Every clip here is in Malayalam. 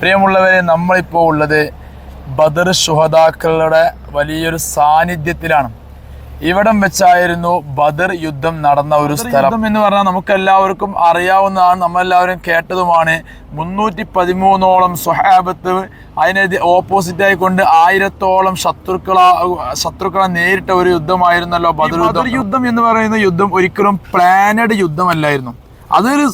പ്രിയമുള്ളവരെ നമ്മളിപ്പോൾ ഉള്ളത് ബദർ ശുഹദാക്കളുടെ വലിയൊരു സാന്നിധ്യത്തിലാണ്. ഇവിടം വെച്ചായിരുന്നു ബദർ യുദ്ധം നടന്ന ഒരു സ്ഥലം. എന്ന് പറഞ്ഞാൽ നമുക്ക് എല്ലാവർക്കും അറിയാവുന്നതാണ് നമ്മളെല്ലാവരും കേട്ടതുമാണ്. മുന്നൂറ്റി പതിമൂന്നോളം സ്വഹാബത്ത് അതിനെ ഓപ്പോസിറ്റ് ആയിക്കൊണ്ട് ആയിരത്തോളം ശത്രുക്കള ശത്രുക്കളെ നേരിട്ട ഒരു യുദ്ധമായിരുന്നല്ലോ ബദർ യുദ്ധം. യുദ്ധം എന്ന് പറയുന്ന യുദ്ധം ഒരിക്കലും പ്ലാനഡ് യുദ്ധമല്ലായിരുന്നു. അതൊരു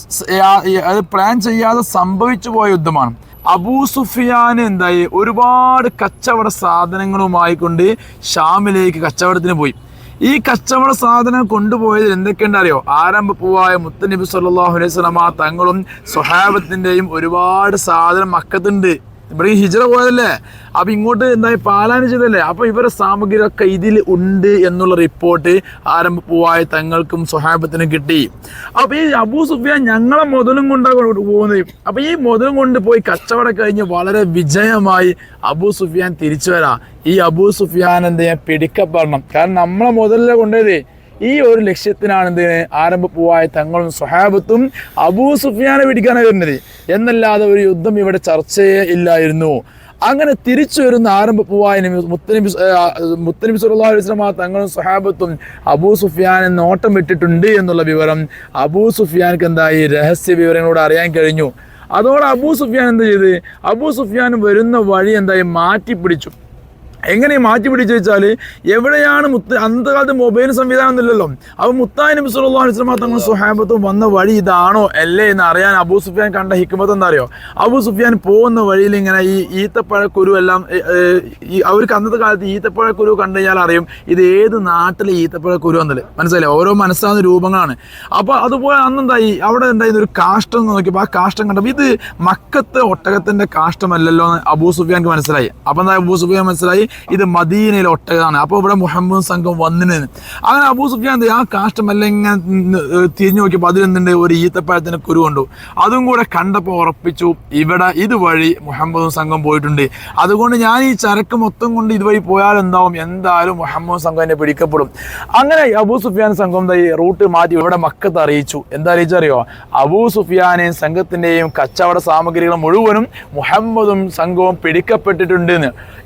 അത് പ്ലാൻ ചെയ്യാതെ സംഭവിച്ചു പോയ യുദ്ധമാണ്. അബൂ സുഫിയാൻ എന്തായി? ഒരുപാട് കച്ചവട സാധനങ്ങളുമായി കൊണ്ട് ഷാമിലേക്ക് കച്ചവടത്തിന് പോയി. ഈ കച്ചവട സാധനം കൊണ്ടുപോയതിൽ എന്തൊക്കെയുണ്ട് അറിയോ? ആരംഭ പൂവായ മുത്തനബി സല്ലാഹു അലൈഹി വസല്ലമ തങ്ങളും സ്വഹാബത്തിന്റെയും ഒരുപാട് സാധനം മക്കത്തുണ്ട്. ഇവിടെ ഈ ഹിജറ പോയതല്ലേ? അപ്പൊ ഇങ്ങോട്ട് എന്തായി? പാലായനം ചെയ്തല്ലേ അപ്പൊ ഇവരുടെ സാമഗ്രികളൊക്കെ ഇതിൽ ഉണ്ട് എന്നുള്ള റിപ്പോർട്ട് ആരംഭ പൂവായ തങ്ങൾക്കും സ്വഹാബത്തിനും കിട്ടി. അപ്പോൾ ഈ അബൂ സുഫിയാൻ ഞങ്ങളെ മുതലും കൊണ്ടാണ് പോകുന്നത്. അപ്പോൾ ഈ മുതലും കൊണ്ട് പോയി കച്ചവടം കഴിഞ്ഞ് വളരെ വിജയമായി അബൂ സുഫിയാൻ തിരിച്ചു വരാം. ഈ അബൂ സുഫിയാൻ എന്ത് ചെയ്യാൻ? പിടിക്കപ്പെടണം. കാരണം നമ്മളെ മുതലിലെ കൊണ്ടുപോയത് ഈ ഒരു ലക്ഷ്യത്തിനാണ് എന്തിന് ആരംഭ പൂവായ തങ്ങളും സ്വഹാബത്തും അബൂ സുഫിയാനെ പിടിക്കാനാണ് വരുന്നത്. എന്നല്ലാതെ ഒരു യുദ്ധം ഇവിടെ ചർച്ചയേ ഇല്ലായിരുന്നു. അങ്ങനെ തിരിച്ചു വരുന്ന ആരംഭ പൂവായ നബി മുത്തനബി മുത്തനബി സുല്ലാ അലൈഹി വസല്ലമ തങ്ങളും സ്വഹാബത്തും അബൂ സുഫിയാനെ ഓട്ടം വിട്ടിട്ടുണ്ട് എന്നുള്ള വിവരം അബൂ സുഫിയാൻക്ക് എന്തായി? രഹസ്യ വിവരങ്ങളോട് അറിയാൻ കഴിഞ്ഞു. അതോടെ അബൂ സുഫിയാൻ എന്ത് ചെയ്ത്? അബൂ സുഫിയാൻ വരുന്ന വഴി എന്തായി? മാറ്റി പിടിച്ചു എങ്ങനെ മാറ്റി പിടിച്ചു വെച്ചാൽ എവിടെയാണ് മുത്ത് അന്നത്തെ മൊബൈൽ സംവിധാനം ഒന്നുമില്ലല്ലോ അപ്പോൾ മുത്തായി നബി സുല്ലാ അലൈഹി വസല്ലം തങ്ങൾ സുഹാബത്തും വന്ന വഴി ഇതാണോ? അല്ലേ എന്ന് അറിയാൻ അബൂ സുഫിയാൻ കണ്ട ഹിക്മത്ത് എന്താ അറിയോ അബൂ സുഫിയാൻ പോകുന്ന വഴിയിൽ ഇങ്ങനെ ഈ ഈത്തപ്പഴക്കുരു എല്ലാം ഈ അവർക്ക് അന്നത്തെ കാലത്ത് ഈത്തപ്പഴക്കുരു കണ്ടു കഴിഞ്ഞാൽ അറിയും ഇത് ഏത് നാട്ടിലെ ഈത്തപ്പഴക്കുരു എന്നുള്ളത്. മനസ്സിലായി ഓരോ മനസ്സാകുന്ന രൂപങ്ങളാണ്. അപ്പോൾ അതുപോലെ അന്നെന്തായി? അവിടെ എന്തായിരുന്നു ഒരു കാഷ്ടം നോക്കിയപ്പോൾ ആ കാഷ്ടം കണ്ടപ്പോൾ ഇത് മക്കത്തെ ഒട്ടകത്തിന്റെ കാഷ്ടമല്ലല്ലോ എന്ന് അബൂ സുഫിയാൻക്ക് മനസ്സിലായി. അപ്പം എന്താ അബൂ സുഫിയാൻ മനസ്സിലായി. ഇത് മദീനയിലെ ഒട്ടകമാണ്. അപ്പോൾ ഇവിടെ മുഹമ്മദ് സംഘം വന്നിന്. അങ്ങനെ അബൂ സുഫിയാൻ? ആ കാഷ്ടമെല്ലാം ഇങ്ങനെ തിരിഞ്ഞു നോക്കിയപ്പോൾ അതിലെന്തുണ്ട് ഒരു ഈത്തപ്പഴത്തിന് കുരു കൊണ്ടു. അതും കൂടെ കണ്ടപ്പോൾ ഉറപ്പിച്ചു ഇവിടെ ഇതുവഴി മുഹമ്മദ് സംഘം പോയിട്ടുണ്ട്. അതുകൊണ്ട് ഞാൻ ഈ ചരക്ക് മൊത്തം കൊണ്ട് ഇതുവഴി പോയാൽ എന്താവും? എന്തായാലും മുഹമ്മദ് സംഘം എന്നെ പിടിക്കപ്പെടും. അങ്ങനെ അബൂ സുഫിയാൻ സംഘം ഈ റൂട്ട് മാറ്റി ഇവിടെ മക്കത്ത് അറിയിച്ചു. എന്താ അറിയിച്ചറിയോ അബൂ സുഫിയാനെയും സംഘത്തിന്റെയും കച്ചവട സാമഗ്രികൾ മുഴുവനും മുഹമ്മദും സംഘവും പിടിക്കപ്പെട്ടിട്ടുണ്ട്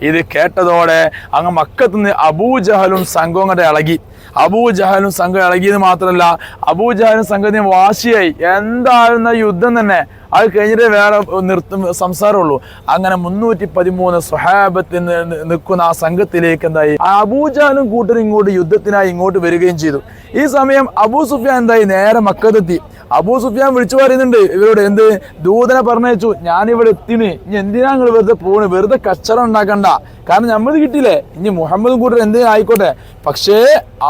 ഇത് ഇത് കേട്ടതോടെ അങ്ങ് മക്കത്തുനിന്ന് അബൂജഹലും സംഘവും കണ്ട് ഇളകി. അബൂജഹലും സംഘം ഇളകിയത് മാത്രമല്ല അബൂജഹലും സംഘത്തിന് വാശിയായി. എന്തായിരുന്ന യുദ്ധം തന്നെ? അത് കഴിഞ്ഞിട്ട് വേറെ നിർത്തും സംസാരമുള്ളൂ. അങ്ങനെ മുന്നൂറ്റി പതിമൂന്ന് സ്വഹാബത്തിൽ നിൽക്കുന്ന ആ സംഘത്തിലേക്ക് എന്തായി? അബൂജാനും കൂട്ടരും ഇങ്ങോട്ട് യുദ്ധത്തിനായി ഇങ്ങോട്ട് വരികയും ചെയ്തു. ഈ സമയം അബൂ സുഫിയാൻ എന്തായി? നേരെ മക്കത്തെത്തി. അബൂ സുഫിയാൻ വിളിച്ചു പറയുന്നുണ്ട് ഇവരോട് എന്ത്? ദൂതനെ പറഞ്ഞയച്ചു. ഞാനിവിടെ എത്തിന് ഇനി എന്തിനാ നിങ്ങൾ വെറുതെ പോണ്? വെറുതെ കച്ചറ ഉണ്ടാക്കണ്ട. കാരണം നമ്മൾ കിട്ടിയില്ലേ? ഇനി മുഹമ്മദ് കൂട്ടർ എന്തിനും ആയിക്കോട്ടെ? പക്ഷേ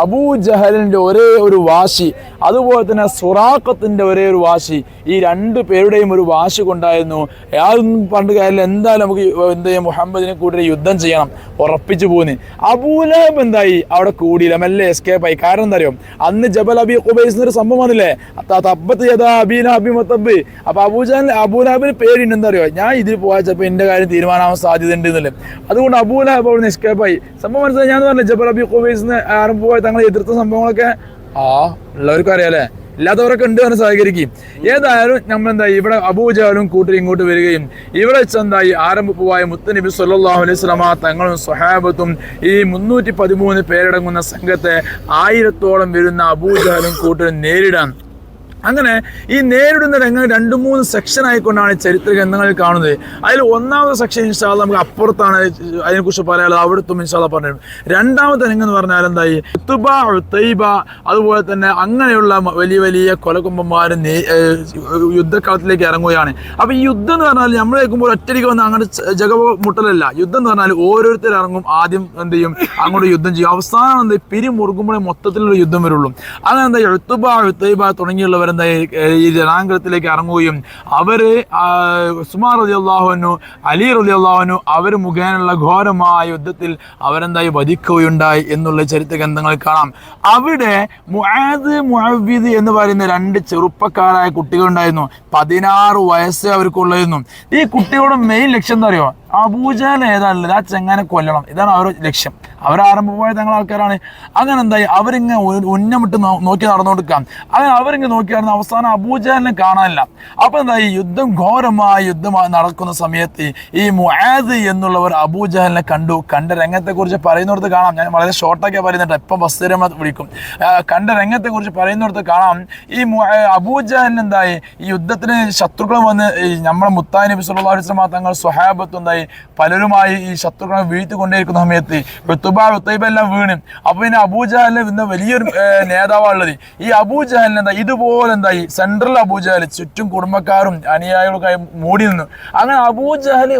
അബൂ ജഹലിന്റെ ഒരേ ഒരു വാശി അതുപോലെ തന്നെ സുറാഖത്തിന്റെ ഒരേ ഒരു വാശി ഈ രണ്ട് പേരുടെയും ഒരു വാശി കൊണ്ടായിരുന്നു യാതൊന്നും പണ്ട് കാര്യമില്ല എന്തായാലും നമുക്ക് എന്ത് ചെയ്യാം മുഹമ്മദിനെ കൂട്ടി യുദ്ധം ചെയ്യണം ഉറപ്പിച്ചു പോന്നി. അബൂലഹബ് എന്തായി? അവിടെ കൂടിയില്ല മെല്ലെ എസ്കേപ്പ് ആയി. കാരണം എന്താ അറിയോ? അന്ന് ജബൽ അബി ഉബൈസ് എന്നൊരു സംഭവം വന്നില്ലേ? ത- തബ്ബത്ത് യദാ അബീന അബി മത്തബ് അപ്പൊ അബൂജാൻ അബൂലഹബിന് പേരുണ്ട്. എന്താ അറിയോ? ഞാൻ ഇതിൽ പോയാൽ ചിലപ്പോൾ എന്റെ കാര്യം തീരുമാനമാവാൻ സാധ്യത ഉണ്ട് എന്നല്ലേ അതുകൊണ്ട് അബൂലഹബ് അവിടെ നിന്ന് എസ്കേപ്പ് ആയി. സംഭവം മനസ്സിലായി? ഞാൻ പറഞ്ഞു ജബൽ അബി ഉബൈസ് ആരും പോയ തങ്ങളെ എതിർത്ത സംഭവങ്ങളൊക്കെ? ആ ഉള്ളവർക്കും അറിയാലേ ഇല്ലാത്തവരൊക്കെ ഉണ്ട് പറഞ്ഞ് സഹകരിക്കും. ഏതായാലും നമ്മൾ എന്തായി ഇവിടെ അബൂജാലും കൂട്ടി ഇങ്ങോട്ട് വരികയും ഇവിടെ വെച്ചെന്തായി ആരംഭപ്പുവായ മുത്തനബി സല്ലാഹു അലൈഹി വസല്ലമ തങ്ങളും സ്വഹാബത്തും ഈ മുന്നൂറ്റി പതിമൂന്ന് പേരടങ്ങുന്ന സംഘത്തെ ആയിരത്തോളം വരുന്ന അബൂജാലും കൂട്ടരും നേരിടാൻ അങ്ങനെ ഈ നേരിടുന്ന രംഗങ്ങൾ രണ്ട് മൂന്ന് സെക്ഷൻ ആയിക്കൊണ്ടാണ് ചരിത്ര ഗ്രന്ഥങ്ങൾ കാണുന്നത്. അതിൽ ഒന്നാമത്തെ സെക്ഷൻ ഇൻഷാല്ല നമുക്ക് അപ്പുറത്താണ് അതിനെക്കുറിച്ച് പറയാനുള്ളത്. അവിടുത്തും ഇൻഷാല്ല പറഞ്ഞു രണ്ടാമത്തെ രംഗം എന്ന് പറഞ്ഞാൽ എന്തായി? ഉത്തുബ, തൈബ അതുപോലെ തന്നെ അങ്ങനെയുള്ള വലിയ വലിയ കൊലകൊമ്പന്മാർ യുദ്ധക്കളത്തിലേക്ക് ഇറങ്ങുകയാണ്. അപ്പൊ ഈ യുദ്ധം എന്ന് പറഞ്ഞാൽ നമ്മൾ കേൾക്കുമ്പോൾ ഒറ്റയ്ക്ക് വന്ന് അങ്ങനെ ജഗ മുട്ടലല്ല യുദ്ധം എന്ന് പറഞ്ഞാൽ ഓരോരുത്തർ ഇറങ്ങും. ആദ്യം എന്ത് ചെയ്യും? അങ്ങോട്ട് യുദ്ധം ചെയ്യും. അവസാനം എന്ത്? പിരിമുറുകുമ്പോഴേ മൊത്തത്തിലുള്ള യുദ്ധം വരുള്ളൂ. അങ്ങനെ എന്താ എഴുത്തുബ എഴുത്തൈബ തുടങ്ങിയുള്ളവരെന്താ ഈ ജനാംഗത്തിലേക്ക് ഇറങ്ങുകയും അവർ ഉസ്മാൻ റലി അള്ളാഹുനു അലി റലി അള്ളാഹുനു അവർ മുഖേനുള്ള ഘോരമായ യുദ്ധത്തിൽ അവരെന്തായി വധിക്കുകയുണ്ടായി എന്നുള്ള ചരിത്ര ഗ്രന്ഥങ്ങൾ കാണാം. അവിടെ മുആദ് മുഅവ്വിദ് എന്ന് പറയുന്ന രണ്ട് ചെറുപ്പക്കാരായ കുട്ടികളുണ്ടായിരുന്നു. പതിനാറ് വയസ്സ് അവർക്കുള്ളായിരുന്നു. ഈ കുട്ടികളുടെ മെയിൻ ലക്ഷ്യം എന്താ അറിയോ? അബൂജാൽ ഏതാണല്ലോ ആ ചെങ്ങാനെ കൊല്ലണം. ഇതാണ് അവരുടെ ലക്ഷ്യം. അവർ ആരംഭമായ തങ്ങൾ ആൾക്കാരാണ് അങ്ങനെ എന്തായി? അവരിങ്ങനെ ഉന്നമിട്ട് നോക്കി നടന്നുകൊടുക്കാം അങ്ങനെ അവരിങ്ങനെ നോക്കി ഉണ്ടായിരുന്നു അവസാനം അബൂജാലിനെ കാണാനില്ല. അപ്പൊ എന്താ ഈ യുദ്ധം ഘോരമായ യുദ്ധമായി നടക്കുന്ന സമയത്ത് ഈ മുആദ് എന്നുള്ളവർ അബൂജാലിനെ കണ്ടു. കണ്ട രംഗത്തെ കുറിച്ച് പറയുന്നിടത്ത് കാണാം. ഞാൻ വളരെ ഷോർട്ടാക്കിയാ പറയുന്നുണ്ട് എപ്പം ബസ് വിളിക്കും. കണ്ട രംഗത്തെ കുറിച്ച് പറയുന്നിടത്ത് കാണാം. ഈ അബൂജാലിന് എന്തായി? ഈ യുദ്ധത്തിന് ശത്രുക്കൾ വന്ന് നമ്മുടെ മുത്താൻ നബി അലൈഹി വസല്ലം തങ്ങൾ സ്വഹാബത്ത് എന്തായി? പലരുമായി ഈ ശത്രുക്കളെ വീഴ്ത്തിക്കൊണ്ടേയിരിക്കുന്ന സമയത്ത് ഋത്തൈബ എല്ലാം വീണ്. അപ്പൊ പിന്നെ അബൂജഹലിന് ഇന്ന് വലിയൊരു നേതാവാണുള്ളത് ഈ അബൂജഹലിന് എന്താ ഇതുപോലെ എന്തായി സെൻട്രൽ അബൂജഹൽ ചുറ്റും കുടുംബക്കാരും അനുയായികളൊക്കെ മൂടി നിന്നു. അങ്ങനെ അബൂജഹൽ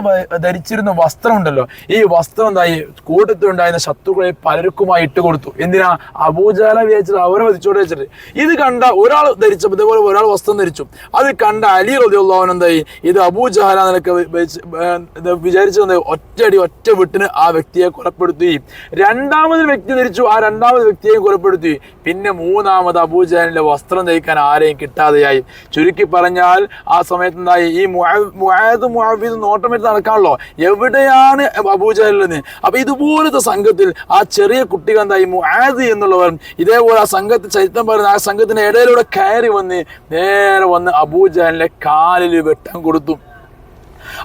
ധരിച്ചിരുന്ന വസ്ത്രം ഉണ്ടല്ലോ ഈ വസ്ത്രം എന്തായി കൂട്ടത്തിലുണ്ടായിരുന്ന ശത്രുക്കളെ പലർക്കുമായി ഇട്ട് കൊടുത്തു. എന്തിനാ? അബൂജഹല വിചാരിച്ചിട്ട് അവരെ വധിച്ചോടെ വെച്ചിട്ട്. ഇത് കണ്ട ഒരാൾ ധരിച്ചപ്പോൾ ഇതേപോലെ ഒരാൾ വസ്ത്രം ധരിച്ചു. അത് കണ്ട അലി റതിയുള്ളവൻ എന്തായി? ഇത് അബൂജഹല എന്നൊക്കെ വിചാരിച്ചത്? ഒറ്റയടി ഒറ്റ വിട്ടിന് ആ വ്യക്തിയെ കൊലപ്പെടുത്തി രണ്ടാമത് വ്യക്തി ധരിച്ചു ആ രണ്ടാമത് വ്യക്തിയെ കൊലപ്പെടുത്തി പിന്നെ മൂന്നാമത് അബൂജഹലിന്റെ വസ്ത്രം ധരിക്കാൻ ആരെയും കിട്ടാതെയായി. ചുരുക്കി പറഞ്ഞാൽ ആ സമയത്ത് എന്തായി? ഈ മുഹാദ് മുആവിദ് നോട്ടമെടുത്ത് നടക്കാണല്ലോ. എവിടെയാണ് അബൂജഹലിന്? അപ്പൊ ഇതുപോലത്തെ സംഘത്തിൽ ആ ചെറിയ കുട്ടികൾ എന്തായി? മുഹാദ് എന്നുള്ളവർ ഇതേപോലെ ആ സംഘത്തിൽ ചരിത്രം പറയുന്ന ആ സംഘത്തിന്റെ ഇടയിലൂടെ കയറി വന്ന് നേരെ വന്ന് അബൂജഹലിന്റെ കാലിൽ വെട്ടം കൊടുത്തു.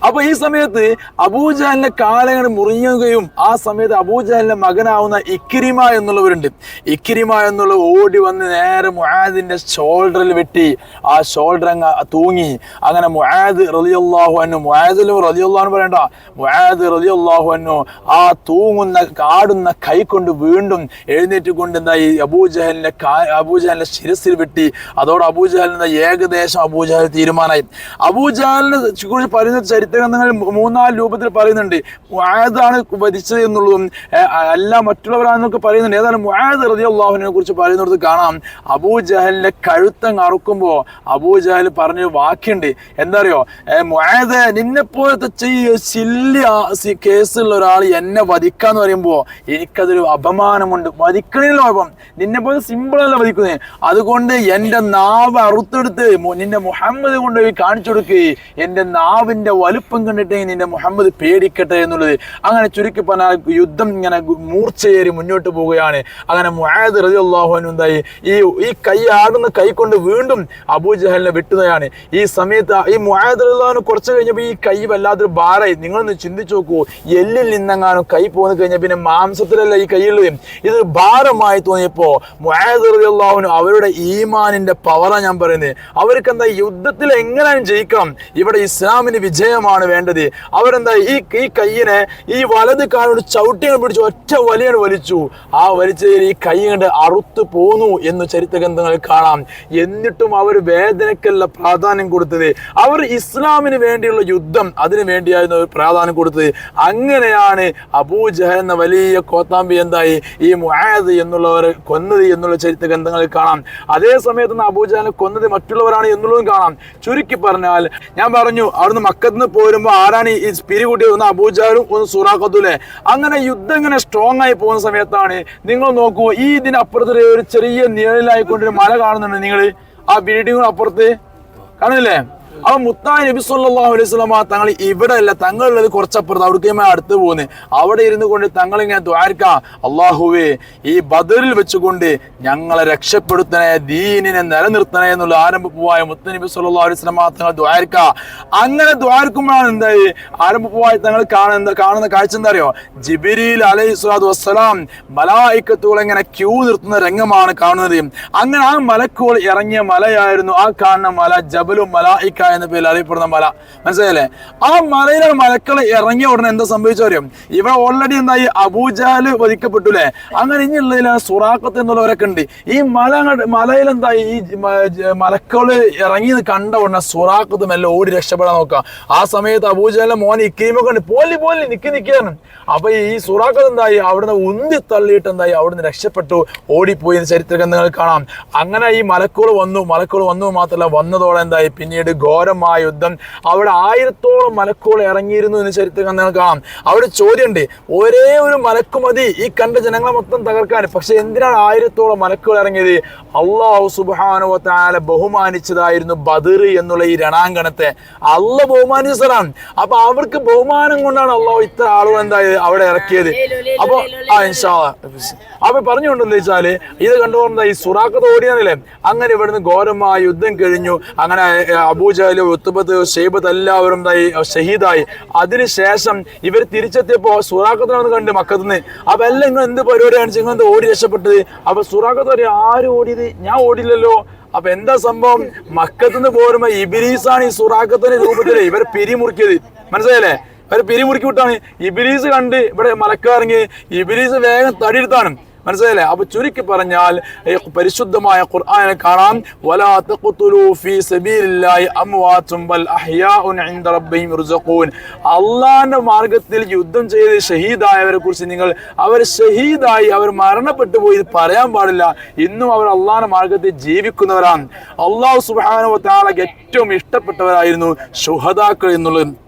അപ്പൊ ഈ സമയത്ത് അബൂജാലിന്റെ കാലങ്ങൾ മുറിയുകയും ആ സമയത്ത് അബൂജാലിന്റെ മകനാവുന്ന ഇക്കിരിമ എന്നുള്ളവരുണ്ട്. ഇക്കിരിമ എന്നുള്ള ഓടി വന്ന് നേരെ മുഹാദിന്റെ ഷോൾഡറിൽ വെട്ടി ആ ഷോൾഡർ അങ്ങ് തൂങ്ങി. അങ്ങനെ മുഹാദ് റളിയല്ലാഹു അന്നു മുഹാദിലും റളിയല്ലാഹു പറയണ്ട മുഹാദ് റളിയല്ലാഹു അന്നു ആ തൂങ്ങുന്ന കാടുന്ന കൈ കൊണ്ട് വീണ്ടും എഴുന്നേറ്റ് കൊണ്ട് എന്തായി അബൂജഹലിന്റെ കാ അബൂജഹലിന്റെ ശിരസിൽ വെട്ടി. അതോടെ അബൂജഹലിന്റെ ഏകദേശം അബൂജഹൽ തീരുമാനമായി അബൂജഹലിനെ കുറിച്ച് പറയുന്ന ചരിത്ര ഗ്രന്ഥങ്ങളിൽ മൂന്നാൽ രൂപത്തിൽ പറയുന്നുണ്ട്. മുഹാദാണ് വധിച്ചത് എന്നുള്ളതും അല്ല മറ്റുള്ളവരാണെന്നൊക്കെ പറയുന്നുണ്ട്. ഏതായാലും റതി അള്ളാഹുവിനെ കുറിച്ച് പറയുന്നിടത്ത് കാണാം. അബൂ അബൂജഹലിന്റെ കഴുത്തങ്ങ് അറുക്കുമ്പോ അബൂജഹൽ പറഞ്ഞൊരു വാക്കുണ്ട് എന്താ അറിയോ മുഹാദ് നിന്നെ പോലത്തെ ചെയ്യ സില്ലി കേസുള്ള ഒരാൾ എന്നെ വധിക്കാന്ന് പറയുമ്പോ എനിക്കതൊരു അപമാനമുണ്ട്. വധിക്കണില്ല കുഴപ്പം നിന്നെ പോലെ സിമ്പിളല്ല വധിക്കുന്നത് അതുകൊണ്ട് എന്റെ നാവ് അറുത്തെടുത്ത് നിന്നെ മുഹമ്മദ് കൊണ്ടുപോയി കാണിച്ചു കൊടുക്കുകയും എന്റെ നാവിന്റെ വലുപ്പം കണ്ടിട്ട് നിന്റെ മുഹമ്മദ് പേടിക്കട്ടെ എന്നുള്ളത്. അങ്ങനെ ചുരുക്കി പറഞ്ഞാൽ യുദ്ധം ഇങ്ങനെ മൂർച്ചയേറി മുന്നോട്ട് പോവുകയാണ്. അങ്ങനെ മുആദ് റതി അള്ളാഹുവിന് എന്തായി? ഈ ഈ കൈ ആടുന്ന കൈ കൊണ്ട് വീണ്ടും അബൂജഹലിനെ വെട്ടുന്നതാണ്. ഈ സമയത്ത് ഈ മുആദ് റഹ്ലാഹുന് കുറച്ച് കഴിഞ്ഞപ്പോൾ ഈ കൈ വല്ലാത്തൊരു ഭാരമായി. നിങ്ങളൊന്ന് ചിന്തിച്ചു നോക്കൂ. എല്ലിൽ നിന്നെങ്ങാനും കൈ പോന്നു കഴിഞ്ഞാൽ പിന്നെ മാംസത്തിലല്ല ഈ കൈയുള്ളത്? ഇത് ഭാരമായി തോന്നിയപ്പോ മുആദ് റതി അള്ളാഹുവിന് അവരുടെ ഈമാനിന്റെ പവറാണ് ഞാൻ പറയുന്നത്. അവർക്ക് എന്താ യുദ്ധത്തിൽ എങ്ങനെയാണ് ജയിക്കണം? ഇവിടെ ഇസ്ലാമിന് വിജയമാണ് വേണ്ടത്. അവരെന്താ ഈ ഈ കയ്യിനെ ഈ വലത് കാലോട് ചവിട്ടിയാണ് പിടിച്ചു ഒറ്റ വലിയാണ് വലിച്ചു. ആ വലിച്ചതിൽ ഈ കൈ കണ്ട് അറുത്തു പോന്നു എന്ന് ചരിത്ര ഗ്രന്ഥങ്ങളിൽ കാണാം. എന്നിട്ടും അവർ വേദനയ്ക്കല്ല പ്രാധാന്യം കൊടുത്തത് അവർ ഇസ്ലാമിന് വേണ്ടിയുള്ള യുദ്ധം അതിനു വേണ്ടിയായിരുന്നു അവർ പ്രാധാന്യം കൊടുത്തത്. അങ്ങനെയാണ് അബൂജഹൽ എന്ന വലിയ കോത്താമ്പി എന്തായി? ഈ മുഹാദ് എന്നുള്ളവരെ കൊന്നത് എന്നുള്ള ചരിത്ര ഗ്രന്ഥങ്ങളിൽ കാണാം. അതേ സമയത്ത് നിന്ന് അബൂജഹലിനെ കൊന്നത് മറ്റുള്ളവരാണ് എന്നുള്ളതും കാണാം. ചുരുക്കി പറഞ്ഞാൽ ഞാൻ പറഞ്ഞു അവിടുന്ന് മക്കത്ത് നിന്ന് പോരുമ്പോൾ ആരാണ് ഈ പിരികൂട്ടി ഒന്ന് അബൂജാലും ഒന്ന് സുറാഖത്തുലെ. അങ്ങനെ യുദ്ധം ഇങ്ങനെ സ്ട്രോങ് ആയി പോകുന്ന സമയത്താണ് നിങ്ങൾ നോക്കൂ ഈ ഇതിനപ്പുറത്ത് ഒരു ചെറിയ നിഴലിലായിക്കൊണ്ടൊരു മല കാണുന്നുണ്ട് നിങ്ങൾ ആ ബിൽഡിങ്ങിന് അപ്പുറത്ത് കാണില്ലേ അപ്പൊ മുത്താ നബി സല്ലല്ലാഹു അലൈഹി വസല്ലമ തങ്ങൾ ഇവിടെ അല്ല തങ്ങളുള്ളത് കുറച്ചപ്പുറത്ത്. അവിടേക്ക് അടുത്ത് പോകുന്നത് അവിടെ ഇരുന്നു കൊണ്ട് തങ്ങൾ ഇങ്ങനെ ദ്വാരക്ക അള്ളാഹുവേ ഈ ബദറിൽ വെച്ചുകൊണ്ട് ഞങ്ങളെ രക്ഷപ്പെടുത്തണേ ദീനിനെ നിലനിർത്തണേ എന്നുള്ള ആരംഭപ്പുവായ മുത്ത നബി സല്ലല്ലാഹു അലൈഹി വസല്ലമ തങ്ങൾ ദ്വാരക്ക അങ്ങനെ ദ്വാരക്കുമ്പോഴാണ് എന്തായി? ആരംഭപ്പുവായി തങ്ങൾ കാണുന്ന കാണുന്ന കാഴ്ച എന്താ അറിയോ? ജിബിരിൽ അലൈഹി സ്വലാത്തു വസ്സലാം മലായിക്കത്തുകൾ ഇങ്ങനെ ക്യൂ നിർത്തുന്ന രംഗമാണ് കാണുന്നത്. അങ്ങനെ ആ മലക്കുകൾ ഇറങ്ങിയ മലയായിരുന്നു. ആ കാണുന്ന മല ജബലു മലായിക്ക എന്ന പേരിൽ അറിയപ്പെടുന്ന മല. മനസ്സിലായില്ലേ? ആ മലയിലെ മലക്കൾ ഇറങ്ങിയ ഉടനെ എന്താ സംഭവിച്ചറിയും ഇവിടെ ഓൾറെഡി എന്തായി? അബൂജാൽ വധിക്കപ്പെട്ടു അല്ലേ അങ്ങനെ ഇനിയുള്ളതിലാണ് സുറാഖത്ത് എന്നുള്ളവരൊക്കെ ഉണ്ട്. ഈ മല മലയിൽ എന്തായി? ഈ മലക്കൾ ഇറങ്ങി കണ്ട ഉടനെ സുറാഖത്ത് മെല്ലെ ഓടി രക്ഷപ്പെടാൻ നോക്കുക. ആ സമയത്ത് അബൂജാലിന്റെ മോൻ ഇക്കീമൊക്കെ ഉണ്ട് പോലി പോലി നിക്കി നിൽക്കുകയാണ് അപ്പൊ ഈ സുറാഖത്ത് എന്തായി? അവിടുന്ന് ഉന്തി തള്ളിയിട്ട് എന്തായി? അവിടുന്ന് രക്ഷപ്പെട്ടു. ഓടിപ്പോയി ചരിത്ര ഗ്രന്ഥങ്ങൾ കാണാം. അങ്ങനെ ഈ മലക്കുകൾ വന്നു മലക്കുകൾ വന്നു മാത്രമല്ല വന്നതോടെ എന്തായി? പിന്നീട് ഘോരമായ യുദ്ധം. അവിടെ ആയിരത്തോളം മലക്കുകൾ ഇറങ്ങിയിരുന്നു എന്ന് ചരിത്രം കാണാം. അവിടെ ചോദ്യമുണ്ട് ഒരേ ഒരു മലക്കുമതി ഈ കണ്ട ജനങ്ങളെ മൊത്തം തകർക്കാൻ. പക്ഷെ എന്തിനാണ് ആയിരത്തോളം മലക്കുകൾ ഇറങ്ങിയത്? അള്ളാഹു സുബാനുവത്താല ബഹുമാനിച്ചതായിരുന്നു ബദർ എന്നുള്ള ഈ രണാങ്കണത്തെ. അള്ള ബഹുമാനിച്ചതാണ് അപ്പൊ അവർക്ക് ബഹുമാനം കൊണ്ടാണ് അള്ളാഹു ഇത്ര ആളുകൾ എന്തായത് അവിടെ ഇറക്കിയത്. അപ്പൊ ആ ഇൻഷാ അല്ലാ. അപ്പൊ പറഞ്ഞുകൊണ്ടെന്ന് വെച്ചാൽ ഇത് കണ്ടുകൊണ്ട് ഈ സുറാക്കത്ത് ഓടിയാണല്ലേ അങ്ങനെ ഇവിടുന്ന് ഘോരമായ യുദ്ധം കഴിഞ്ഞു. അങ്ങനെ അബൂജാൽ ഉത്തുബത്ത് ഷെയ്ബത്ത് എല്ലാവരും ഷഹീദായി. അതിനുശേഷം ഇവർ തിരിച്ചെത്തിയപ്പോ സുറാഖത്തിനാണ് കണ്ട് മക്കത്തുനിന്ന് അപ്പൊ എല്ലാം നിങ്ങൾ എന്ത് പരിപാടിയാണ് നിങ്ങൾ എന്ത് ഓടി രക്ഷപ്പെട്ടത്? അപ്പൊ സുറാഖത്ത് പറയും ആരും ഓടിയത്? ഞാൻ ഓടില്ലല്ലോ അപ്പൊ എന്താ സംഭവം? മക്കത്തുനിന്ന് പോരുമ്പോ ഇബിലീസാണ് ഈ സുറാഖത്തിന്റെ രൂപത്തിൽ ഇവർ പിരിമുറുക്കിയത്. മനസ്സിലായല്ലേ? ഇവർ പിരിമുറുക്കി വിട്ടാണ്. ഇബിലീസ് കണ്ട് ഇവിടെ മലക്കാറിങ്ങി ഇബിലീസ് വേഗം തടിയെടുത്താണ്. മനസ്സിലായില്ലേ? അപ്പൊ ചുരുക്കി പറഞ്ഞാൽ പരിശുദ്ധമായ ഖുർആാനെ കാണാം അള്ളാന്റെ മാർഗത്തിൽ യുദ്ധം ചെയ്ത് ഷഹീദായവരെ കുറിച്ച് നിങ്ങൾ അവർ ഷഹീദായി അവർ മരണപ്പെട്ടു പോയി പറയാൻ പാടില്ല. ഇന്നും അവർ അള്ളാന്റെ മാർഗത്തിൽ ജീവിക്കുന്നവരാണ്. അള്ളാഹു സുബ്ഹാനഹു താളക്ക് ഏറ്റവും ഇഷ്ടപ്പെട്ടവരായിരുന്നു ഷുഹദാക്കൾ എന്നുള്ളത്.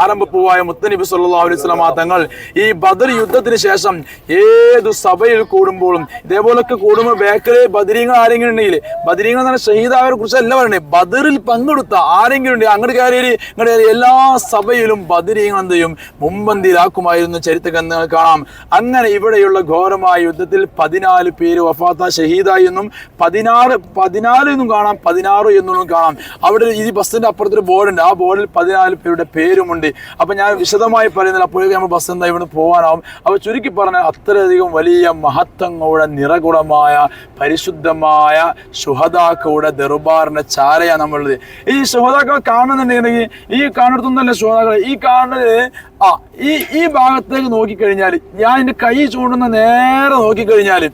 ആരംഭപ്പൂവായ മുത്തനബി സല്ലല്ലാഹു അലൈഹി വസല്ലമ തങ്ങൾ ഈ ബദർ യുദ്ധത്തിന് ശേഷം ഏതു സഭയിൽ കൂടുമ്പോഴും ഇതേപോലൊക്കെ കൂടുമ്പോൾ ബേക്കറി ബദരീങ്ങൾ ആരെങ്കിലും ഉണ്ടെങ്കിൽ ബദരീങ്ങൾ എന്ന് പറഞ്ഞാൽ ഷഹീദായവരെ കുറിച്ച് അല്ല പറയണേ. ബദറിൽ പങ്കെടുത്ത ആരെങ്കിലും ഉണ്ട് അങ്ങോട്ട് കയറി ഇങ്ങോട്ട് എല്ലാ സഭയിലും ബദരീങ്ങൾ എന്ത് ചെയ്യും? മുമ്പന്തിയിലാക്കുമായിരുന്നു ചരിത്ര ഗ്രന്ഥങ്ങൾ കാണാം. അങ്ങനെ ഇവിടെയുള്ള ഘോരമായ യുദ്ധത്തിൽ പതിനാല് പേര് വഫാത്ത ഷഹീദായി എന്നും പതിനാറ് പതിനാല് എന്നും കാണാം പതിനാറ് എന്നും കാണാം. അവിടെ ഈ ബസ്സിന്റെ അപ്പുറത്തൊരു ബോർഡുണ്ട്. ആ ബോർഡിൽ പതിനാല് പേരുടെ പേരുമുണ്ട്. അപ്പൊ ഞാൻ വിശദമായി പറയുന്നില്ല. അപ്പോഴേക്കും നമ്മൾ ബസ് എന്താ ഇവിടെ പോകാനാവും. അപ്പൊ ചുരുക്കി പറഞ്ഞാൽ അത്രയധികം വലിയ മഹത്വങ്ങളുടെ നിറകുടമായ പരിശുദ്ധമായ ശുഹദാക്കളുടെ ദർബാറിന്റെ ചാരയാണ് നമ്മളുള്ളത് ഈ ശുഹദാക്കളെ കാണുന്നുണ്ടെങ്കിൽ ഈ കാണുന്നല്ല ശുഹദാക്കൾ. ഈ കാണുന്നത് ആ ഈ ഈ ഭാഗത്തേക്ക് നോക്കിക്കഴിഞ്ഞാൽ ഞാൻ എന്റെ കൈ ചൂണ്ടുന്ന നേരെ നോക്കിക്കഴിഞ്ഞാൽ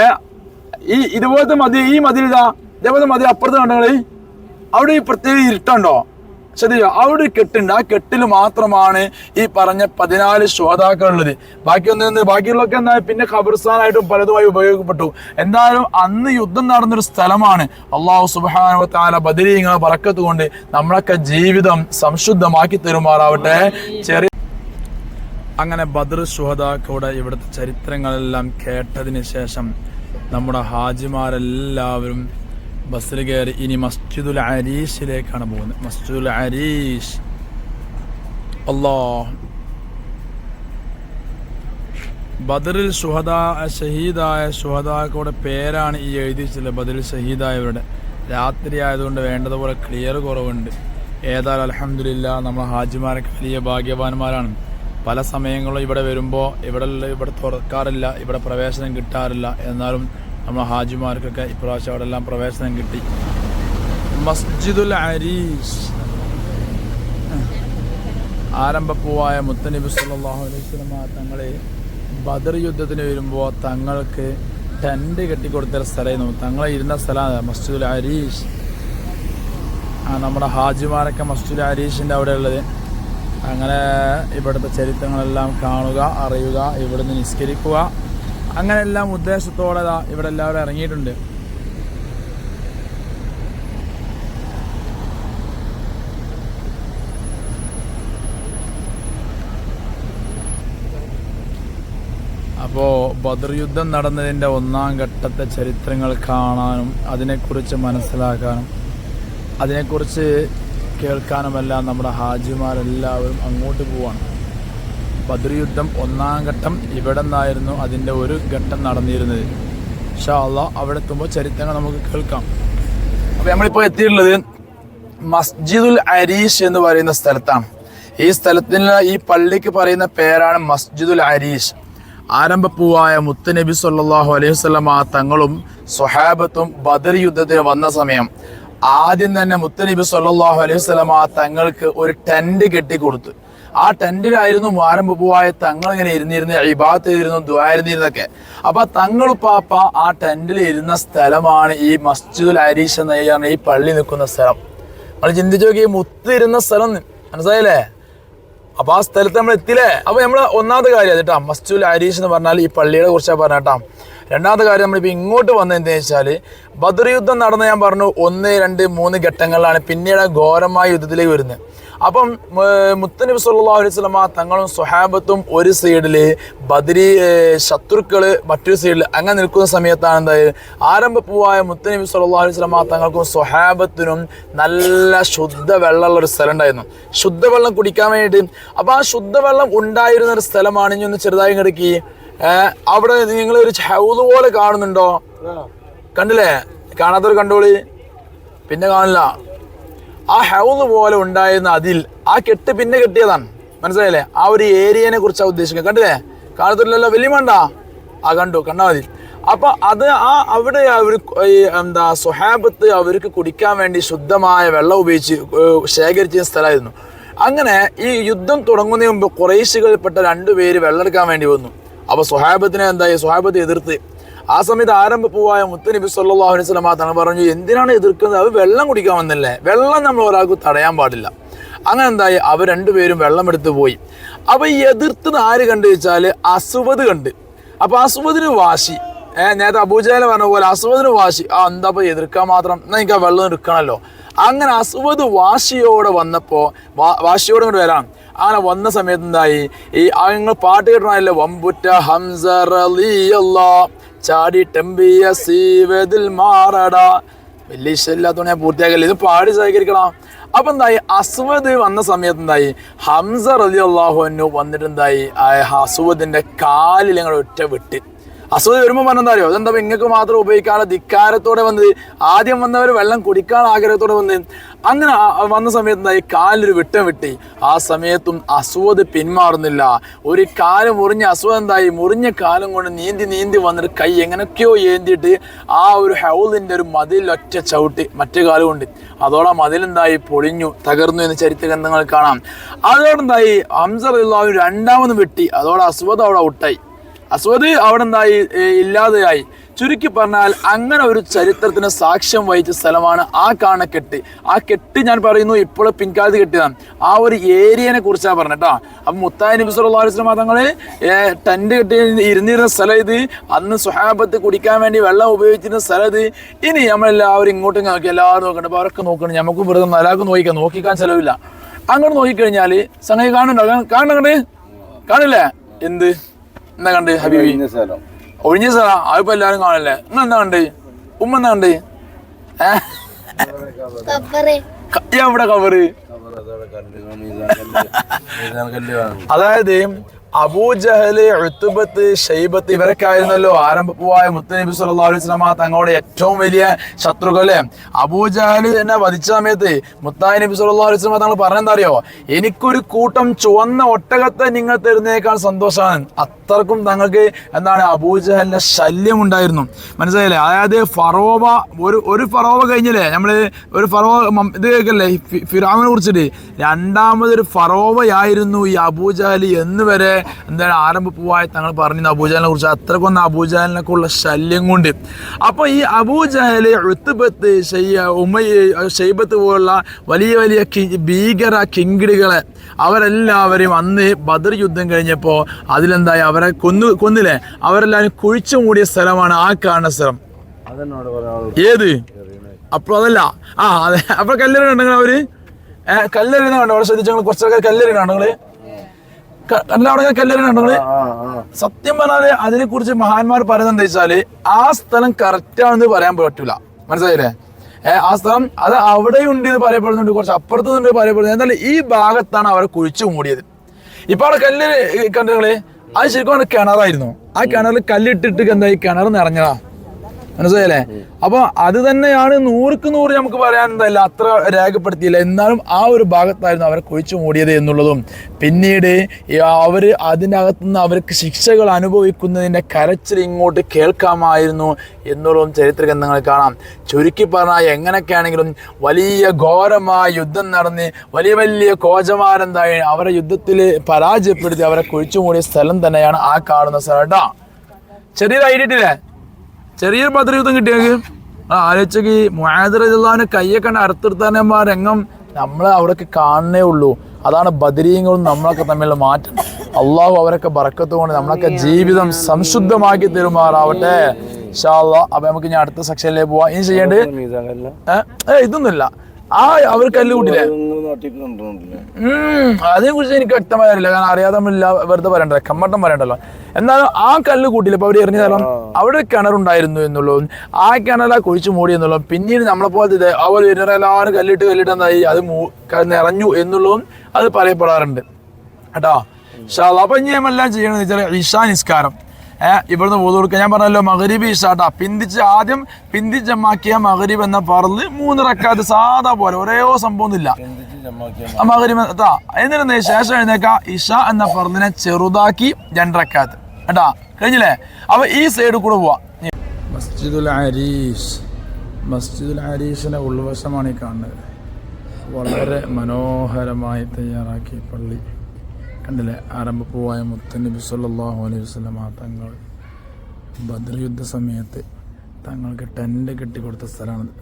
ഏ ഈ ഇതുപോലത്തെ മതി ഈ മതിലിതാ ഇതേപോലത്തെ മതി അപ്പുറത്ത് കണ്ടെങ്കിൽ അവിടെ ഈ പ്രത്യേക ഇരുട്ടുണ്ടോ? ശ്രദ്ധിച്ചോ അവിടെ കെട്ടുണ്ട്. ആ കെട്ടിൽ മാത്രമാണ് ഈ പറഞ്ഞ പതിനാല് ശ്രോതാക്കൾ ഉള്ളത് ബാക്കി ഒന്ന് ബാക്കിയുള്ളതൊക്കെ എന്താ പിന്നെ ഖബർസ്ഥാനായിട്ടും പലതുമായി ഉപയോഗപ്പെട്ടു. എന്തായാലും അന്ന് യുദ്ധം നടന്നൊരു സ്ഥലമാണ്. അള്ളാഹു സുബാന താല ബദരീങ്ങളെ പറക്കത്ത് കൊണ്ട് നമ്മളൊക്കെ ജീവിതം സംശുദ്ധമാക്കി തരുമാറാവട്ടെ. ചെറിയ അങ്ങനെ ബദർ ശ്രോതാക്കളുടെ ഇവിടുത്തെ ചരിത്രങ്ങളെല്ലാം കേട്ടതിന് ശേഷം നമ്മുടെ ഹാജിമാരെല്ലാവരും ബസ്സിൽ കയറി ഇനി മസ്ജിദുൽ അരീഷിലേക്കാണ് പോകുന്നത്. മസ്ജിദുൽ അരീഷ് അല്ലോ ബദറിൽ സുഹദാ ഷഹീദായ ഷുഹദാക്കളുടെ പേരാണ് ഈ എഴുതി വെച്ചിട്ടുള്ളത് ബദറിൽ ഷഹീദായവരുടെ. രാത്രി ആയതുകൊണ്ട് വേണ്ടതുപോലെ ക്ലിയർ കുറവുണ്ട്. ഏതായാലും അലഹമില്ല നമ്മൾ ഹാജിമാരൊക്കെ വലിയ ഭാഗ്യവാന്മാരാണ്. പല സമയങ്ങളും ഇവിടെ വരുമ്പോൾ ഇവിടെ ഇവിടെ തുറക്കാറില്ല ഇവിടെ പ്രവേശനം കിട്ടാറില്ല. എന്നാലും നമ്മൾ ഹാജിമാർക്കൊക്കെ ഇപ്രാവശ്യം അവിടെ എല്ലാം പ്രവേശനം കിട്ടി. മസ്ജിദുൽ അരീസ്. ആരംഭപ്പൂവായ മുത്തനബി സല്ലല്ലാഹു അലൈഹി വസല്ലമ തങ്ങളെ ബദർ യുദ്ധത്തിന് വരുമ്പോൾ തങ്ങൾക്ക് ടെന്റ് കെട്ടിക്കൊടുത്ത സ്ഥലമായിരുന്നു. തങ്ങളെ ഇരുന്ന സ്ഥലമാണ് മസ്ജിദുൽ അരീഷ് ആ നമ്മുടെ ഹാജിമാരൊക്കെ മസ്ജിദുൽ അരീഷിന്റെ അവിടെ ഉള്ളത്. അങ്ങനെ ഇവിടുത്തെ ചരിത്രങ്ങളെല്ലാം കാണുക അറിയുക ഇവിടുന്ന് നിസ്കരിക്കുക. അങ്ങനെ എല്ലാം ഉദ്ദേശത്തോടെ ഇവിടെ എല്ലാവരും ഇറങ്ങിയിട്ടുണ്ട്. അപ്പോൾ ബദർ യുദ്ധം നടന്നതിന്റെ ഒന്നാം ഘട്ടത്തെ ചരിത്രങ്ങൾ കാണാനും അതിനെക്കുറിച്ച് മനസ്സിലാക്കാനും അതിനെക്കുറിച്ച് കേൾക്കാനുമെല്ലാം നമ്മുടെ ഹാജിമാരെല്ലാവരും അങ്ങോട്ട് പോവാണ്. ബദർ യുദ്ധം ഒന്നാം ഘട്ടം ഇവിടെ നിന്നായിരുന്നു അതിന്റെ ഒരു ഘട്ടം നടന്നിരുന്നത്. ഷാ അള്ളാ അവിടെ എത്തുമ്പോൾ ചരിത്രങ്ങൾ നമുക്ക് കേൾക്കാം. അപ്പോൾ നമ്മളിപ്പോൾ എത്തിയിട്ടുള്ളത് മസ്ജിദുൽ അരീഷ് എന്ന് പറയുന്ന സ്ഥലത്താണ്. ഈ സ്ഥലത്തിന് ഈ പള്ളിക്ക് പറയുന്ന പേരാണ് മസ്ജിദുൽ അരീഷ്. ആരംഭപ്പൂവായ മുത്തനബി സല്ലാഹു അലൈഹി വസല്ലമ തങ്ങളും സ്വഹാബത്തും ബദർ യുദ്ധത്തിന് വന്ന സമയം ആദ്യം തന്നെ മുത്തനബി സല്ലാഹു അലൈഹി വസല്ലമ തങ്ങൾക്ക് ഒരു ടെന്റ് കെട്ടിക്കൊടുത്തു. ആ ടെന്റിലായിരുന്നു ആരംഭപ്പൂവായ തങ്ങൾ ഇങ്ങനെ ഇരുന്നിരുന്ന് ഇബാത്ത് ഇരുന്നു ദ്വാരുന്നിരുന്നൊക്കെ അപ്പൊ തങ്ങൾ പാപ്പ ആ ടെന്റിൽ ഇരുന്ന സ്ഥലമാണ് ഈ മസ്ജിദുൽ അരീഷ് എന്ന ഈ പള്ളി നിൽക്കുന്ന സ്ഥലം. നമ്മൾ ചിന്തിച്ചു നോക്കി ഈ മുത്ത് ഇരുന്ന സ്ഥലം മനസ്സിലായില്ലേ? അപ്പൊ ആ സ്ഥലത്ത് നമ്മൾ എത്തില്ലേ അപ്പൊ നമ്മൾ ഒന്നാമത്തെ കാര്യം കേട്ടാ മസ്ജിദുൽ അരീഷ് എന്ന് പറഞ്ഞാൽ ഈ പള്ളിയെ കുറിച്ചാണ് പറഞ്ഞേട്ടാ രണ്ടാമത്തെ കാര്യം നമ്മളിപ്പോൾ ഇങ്ങോട്ട് വന്നത് എന്താണെന്ന് വെച്ചാൽ ബദർ യുദ്ധം നടന്ന് ഞാൻ പറഞ്ഞു ഒന്ന് രണ്ട് മൂന്ന് ഘട്ടങ്ങളിലാണ് പിന്നീട് ഘോരമായ യുദ്ധത്തിലേക്ക് വരുന്നത്. അപ്പം മുത്തനബി അലൈഹി വസല്ലമ തങ്ങളും സ്വഹാബത്തും ഒരു സൈഡിൽ ബദരി ശത്രുക്കൾ മറ്റൊരു സൈഡിൽ അങ്ങനെ നിൽക്കുന്ന സമയത്താണ് എന്തായത്? ആരംഭപ്പൂവായ മുത്തനബി അലൈഹി വസല്ലമ തങ്ങൾക്കും സ്വഹാബത്തിനും നല്ല ശുദ്ധ വെള്ളമുള്ള ഒരു സ്ഥലം ഉണ്ടായിരുന്നു. ശുദ്ധവെള്ളം കുടിക്കാൻ വേണ്ടിയിട്ട്. അപ്പോൾ ആ ശുദ്ധവെള്ളം ഉണ്ടായിരുന്ന ഒരു സ്ഥലമാണ് ഇനി ഒന്ന് ചെറുതായി കിടക്കി അവിടെ നിങ്ങൾ ഒരു ഹൗസ് പോലെ കാണുന്നുണ്ടോ? കണ്ടില്ലേ? കാണാത്തൊരു കണ്ടോളി. പിന്നെ കാണില്ല. ആ ഹൗസ് പോലെ ഉണ്ടായിരുന്ന അതിൽ ആ കെട്ട് പിന്നെ കെട്ടിയതാണ്. മനസ്സിലായില്ലേ? ആ ഒരു ഏരിയനെ കുറിച്ചാണ് ഉദ്ദേശിക്കുന്നത്. കണ്ടില്ലേ? കാണത്തില്ലല്ലോ വലിയ വേണ്ട ആ കണ്ടു. കണ്ടാൽ മതി. അപ്പൊ അത് ആ അവിടെ അവർ എന്താ സ്വഹാബത്ത് അവർക്ക് കുടിക്കാൻ വേണ്ടി ശുദ്ധമായ വെള്ളം ഉപയോഗിച്ച് ശേഖരിച്ച സ്ഥലമായിരുന്നു. അങ്ങനെ ഈ യുദ്ധം തുടങ്ങുന്നതിന് മുമ്പ് കുറേശികളിൽപ്പെട്ട രണ്ടുപേര് വെള്ളം എടുക്കാൻ വേണ്ടി വന്നു. അപ്പൊ സുഹാബത്തിനെ എന്തായി? സുഹാബത്തെ എതിർത്ത്. ആ സമയത്ത് ആരംഭ പോവായ മുത്തനബി അലൈഹി വസല്ലം തങ്ങൾ പറഞ്ഞു എന്തിനാണ് എതിർക്കുന്നത്? അത് വെള്ളം കുടിക്കാൻ വന്നല്ലേ? വെള്ളം നമ്മൾ ഒരാൾക്ക് തടയാൻ പാടില്ല. അങ്ങനെ എന്തായി? അവർ രണ്ടുപേരും വെള്ളം എടുത്തു പോയി. അപ്പൊ ഈ എതിർത്തത് ആര് കണ്ടു വെച്ചാൽ? അസുവത് കണ്ട്. അപ്പൊ അസുവതിന് വാശി. ഏഹ് നേരത്തെ അബൂജാല പറഞ്ഞ പോലെ അസുവതിന് വാശി. ആ എന്താ എതിർക്കാൻ മാത്രം? എനിക്ക് ആ വെള്ളം എടുക്കണല്ലോ. അങ്ങനെ അസുവത് വാശിയോടെ വന്നപ്പോ വാ- വാശിയോടെ കൊണ്ട് വരാം. അങ്ങനെ വന്ന സമയത്ത് എന്തായി? ഈ നിങ്ങൾ പാട്ട് കേട്ടണല്ലോ വമ്പുറ്റ ഹംസർ ചാടി ടെമ്പിയ സീവതിൽ മാറടാ. വലിയ ഇഷ്ടമില്ലാത്തോണ്ട് ഞാൻ പൂർത്തിയാക്കല്ല ഇത് പാടി സഹകരിക്കണം. അപ്പൊ എന്തായി? അസ്വദ് വന്ന സമയത്ത് എന്തായി? ഹംസ റലി അള്ളാഹു വന്നിട്ട് എന്തായി? ആ അസുവദിന്റെ കാലിൽ ഞങ്ങൾ ഒറ്റ വിട്ട്. അസുഖം വരുമ്പോൾ പറഞ്ഞാൽ അറിയോ? അതെന്താ ഇങ്ങക്ക് മാത്രം ഉപയോഗിക്കാതെ ധിക്കാരത്തോടെ വന്നത്? ആദ്യം വന്നവർ വെള്ളം കുടിക്കാൻ ആഗ്രഹത്തോടെ വന്ന്. അങ്ങനെ വന്ന സമയത്ത് ഈ കാലൊരു വിട്ടം വിട്ടി. ആ സമയത്തും അസുവത് പിന്മാറുന്നില്ല. ഒരു കാൽ മുറിഞ്ഞ അസുഖം എന്തായി? മുറിഞ്ഞ കാലം കൊണ്ട് നീന്തി നീന്തി വന്നിട്ട് കൈ എങ്ങനെയൊക്കെയോ ഏന്തിയിട്ട് ആ ഒരു ഹൗലിന്റെ ഒരു മതിലൊറ്റ ചവിട്ടി മറ്റേ കാലം കൊണ്ട്. അതോടെ മതിലെന്തായി പൊളിഞ്ഞു തകർന്നു എന്ന് ചരിത്ര ഗ്രന്ഥങ്ങൾ കാണാം. അതോടെന്തായി ഹംസർ രണ്ടാമത് വെട്ടി. അതോടെ അസുവത് അവിടെ ഔട്ടായി. അസ്വദ് അവിടെ എന്തായി ഇല്ലാതെയായി. ചുരുക്കി പറഞ്ഞാൽ അങ്ങനെ ഒരു ചരിത്രത്തിന് സാക്ഷ്യം വഹിച്ച സ്ഥലമാണ് ആ കാണ കെട്ട് ആ കെട്ട് ഞാൻ പറയുന്നു ഇപ്പോൾ പിൻകാലത്ത് കെട്ടിയതാണ്. ആ ഒരു ഏരിയനെ കുറിച്ചാണ് പറഞ്ഞിട്ടാ അപ്പൊ മുത്തായി നബി സല്ലല്ലാഹു അലൈഹി വസല്ലം ടെന്റ് കെട്ടി ഇരുന്നിരുന്ന സ്ഥലം ഇത്. അന്ന് സുഹാബത്ത് കുടിക്കാൻ വേണ്ടി വെള്ളം ഉപയോഗിച്ചിരുന്ന സ്ഥലം ഇത്. ഇനി നമ്മളെല്ലാവരും ഇങ്ങോട്ടും നോക്കി എല്ലാവരും നോക്കണ്ട. അപ്പൊ അവരൊക്കെ നോക്കണം. നമുക്ക് വെറുതെ നലാക്ക് നോക്കിക്കാം. നോക്കിക്കാൻ ചെലവില്ല. അങ്ങോട്ട് നോക്കിക്കഴിഞ്ഞാൽ സംഗതി കാണുന്നുണ്ടോ? കാണുന്നുണ്ട് കാണില്ലേ? എന്ത്? എന്നാ കണ്ട് ഹബീബി? ഒഴിഞ്ഞ സ്ഥലം. അതിപ്പോ എല്ലാരും കാണല്ലേ? ഇന്ന് എന്താ കണ്ട്? ഉമ്മ എന്താ കണ്ട്? ഏഹ് അവിടെ എവിടെ കവറ് അതായത് അബൂജഹൽ ഉത്തുബത്ത് ഷെയ്ബത്ത് ഇവരൊക്കെ ആയിരുന്നല്ലോ ആരംഭപ്പുവായ മുത്തനബി സല്ലല്ലാഹു അലൈഹി വസല്ലമ തങ്ങളുടെ ഏറ്റവും വലിയ ശത്രുക്കളെ അബൂജഹൽ എന്നെ വധിച്ച സമയത്ത് മുത്തായി നബി സല്ലല്ലാഹു അലൈഹി വസല്ലമ തങ്ങൾ പറഞ്ഞെന്താ അറിയോ എനിക്കൊരു കൂട്ടം ചുവന്ന ഒട്ടകത്തെ നിങ്ങൾ തരുന്നേക്കാൾ സന്തോഷമാണ്. അത്രക്കും തങ്ങൾക്ക് എന്താണ് അബൂജഹലിന്റെ ശല്യം ഉണ്ടായിരുന്നു. മനസ്സിലായില്ലേ? അതായത് ഫറോവ ഒരു ഒരു ഫറോവ കഴിഞ്ഞില്ലേ? നമ്മൾ ഒരു ഫറോവ ഇത് കേൾക്കല്ലേ? ഫിറാമിനെ കുറിച്ചിട്ട്. രണ്ടാമതൊരു ഫറോവയായിരുന്നു ഈ അബൂജഹലി എന്ന് വരെ എന്താണ് ആരംഭപ്പൂവായി തങ്ങൾ പറഞ്ഞു അബൂജാലിനെ കുറിച്ച്. അത്രക്കൊന്ന് അബൂജാലിനൊക്കെ ഉള്ള ശല്യം കൊണ്ട്. അപ്പൊ ഈ അബൂജഹൽ ഉത്തുബത്ത് ഉമയ്യ ഷെയ്ബത്ത് പോലുള്ള വലിയ വലിയ കി- ഭീകര കിങ്കിടികളെ അവരെല്ലാവരെയും അന്ന് ബദർ യുദ്ധം കഴിഞ്ഞപ്പോൾ അതിലെന്തായി? അവരെ കൊന്നു കൊന്നില്ലേ? അവരെല്ലാവരും കുഴിച്ചു മൂടിയ സ്ഥലമാണ് ആ കാണുന്ന സ്ഥലം. ഏത്? അപ്പൊ അതല്ല. ആ അതെ. അപ്പൊ കല്ലെറിയുണ്ടെങ്കിൽ അവർ? ഏഹ് കല്ലെറിന കണ്ടോ അവിടെ ശ്രദ്ധിച്ചു കുറച്ചൊക്കെ കല്ലെറിന ആ ആ സത്യം പറഞ്ഞാൽ അതിനെ കുറിച്ച് മഹാന്മാർ പറയുന്നത് എന്താ വെച്ചാൽ ആ സ്ഥലം കറക്റ്റ് ആണെന്ന് പറയാൻ പറ്റൂല. മനസ്സിലായില്ലേ? ഏഹ് ആ സ്ഥലം അത് അവിടെ ഉണ്ട് എന്ന് പറയപ്പെടുന്നുണ്ട് കുറച്ച് അപ്പുറത്ത് ഉണ്ട് പറയപ്പെടുന്നത് എന്നാൽ ഈ ഭാഗത്താണ് അവരെ കുഴിച്ചു മൂടിയത്. ഇപ്പൊ അവിടെ കല്ല് കണ്ടുകൾ അത് ശരിക്കും കിണറായിരുന്നു. ആ കിണറിൽ കല്ലിട്ടിട്ട് ഈ കിണർ നിറഞ്ഞതാ. മനസ്സിലായില്ലേ? അപ്പൊ അത് തന്നെയാണ് നൂറുക്ക് നൂറ് നമുക്ക് പറയാൻ അത്ര രേഖപ്പെടുത്തിയില്ല. എന്നാലും ആ ഒരു ഭാഗത്തായിരുന്നു അവരെ കുഴിച്ചു മൂടിയത് എന്നുള്ളതും. പിന്നീട് അവർ അതിനകത്തു നിന്ന് അവർക്ക് ശിക്ഷകൾ അനുഭവിക്കുന്നതിന്റെ കരച്ചിൽ ഇങ്ങോട്ട് കേൾക്കാമായിരുന്നു എന്നുള്ളതും ചരിത്ര ഗ്രന്ഥങ്ങൾ കാണാം. ചുരുക്കി പറഞ്ഞാൽ എങ്ങനെയൊക്കെയാണെങ്കിലും വലിയ ഘോരമായ യുദ്ധം നടന്ന് വലിയ വലിയ കോചമാരെന്തായി അവരെ യുദ്ധത്തിൽ പരാജയപ്പെടുത്തി അവരെ കുഴിച്ചു മൂടിയ സ്ഥലം തന്നെയാണ് ആ കാണുന്ന സ്ഥലം കേട്ടോ. ചെറിയൊരു ഐഡിയ ചെറിയൊരു പത്രയുദ്ധം കിട്ടിയെങ്കിൽ ആ ആലോചിച്ചക്ക്. മുഹാദറിനെ കയ്യെ കണ്ട് അറുത്തെടുത്താൻ ആ രംഗം നമ്മൾ അവിടെയൊക്കെ കാണണേ ഉള്ളൂ. അതാണ് ബദരീങ്ങളും നമ്മളൊക്കെ തമ്മിലുള്ള മാറ്റം. അള്ളാഹു അവരൊക്കെ ബറക്കത്ത് കൊണ്ട് നമ്മളൊക്കെ ജീവിതം സംശുദ്ധമാക്കി തരുമാറാവട്ടെ. അപ്പൊ നമുക്ക് ഇനി അടുത്ത സെക്ഷനിലേക്ക് പോവാം. ഇനി ചെയ്യേണ്ടത് ഏഹ് ഇതൊന്നുമില്ല. ആ അവർ കല്ല് കൂട്ടില്ലേ അതിനെ കുറിച്ച് എനിക്ക് വ്യക്തമായ അറിയില്ല കാരണം അറിയാതെ നമ്മളില്ല വെറുതെ പറയണ്ടല്ലോ കമ്മട്ടം പറയണ്ടല്ലോ. എന്നാലും ആ കല്ല് കൂട്ടില്ല ഇപ്പൊ അവർ എറിഞ്ഞ സ്ഥലം അവിടെ കിണറുണ്ടായിരുന്നു എന്നുള്ളതും ആ കിണറാ കുഴിച്ചു മൂടി എന്നുള്ളതും പിന്നീട് നമ്മളെ പോലത്തെ ഇത് അവർ എല്ലാവരും കല്ലിട്ട് കല്ലിട്ട് എന്തായി? അത് നിറഞ്ഞു എന്നുള്ളതും അത് പറയപ്പെടാറുണ്ട്. കേട്ടോ? അപ്പൊ ഇനി നമ്മളെല്ലാം ചെയ്യണമെന്ന് വെച്ചാൽ ഇഷാ നിസ്കാരം. ഇവിടുന്ന് പോത് കൊടുക്കുക. ഞാൻ പറഞ്ഞല്ലോ മകരീബ് ഇഷാട്ടാ പിന്തിച്ച് ആദ്യം പിന്തിച്ചമ്മാക്കിയ മകരീബ് എന്ന പറൽ മൂന്ന് റക്കാത്ത് സാധാ പോലെ ഒരേ സംഭവം ഇല്ല മകരീബ് എന്താ എന്നിരുന്ന ശേഷം എഴുന്നേക്ക ഇഷ എന്ന പറലിനെ ചെറുതാക്കി രണ്ടറക്കാത്ത് കേട്ടാ കഴിഞ്ഞില്ലേ? അപ്പൊ ഈ സൈഡിൽ കൂടെ പോവാ. മസ്ജിദുൽ ഹരീഷ് മസ്ജിദുൽ ഹരീഷിന്റെ ഉൾവശമാണ് ഈ കാണുന്നത്. വളരെ മനോഹരമായി തയ്യാറാക്കിയ പള്ളി. കണ്ടില്ലേ? ആരംഭപ്പൂവായ മുത്തനബി സല്ലാഹു അലൈഹി വസല്ലമ തങ്ങൾ ബദർ യുദ്ധ സമയത്ത് തങ്ങൾക്ക് ടെന്റ് കെട്ടിക്കൊടുത്ത സ്ഥലമാണിത്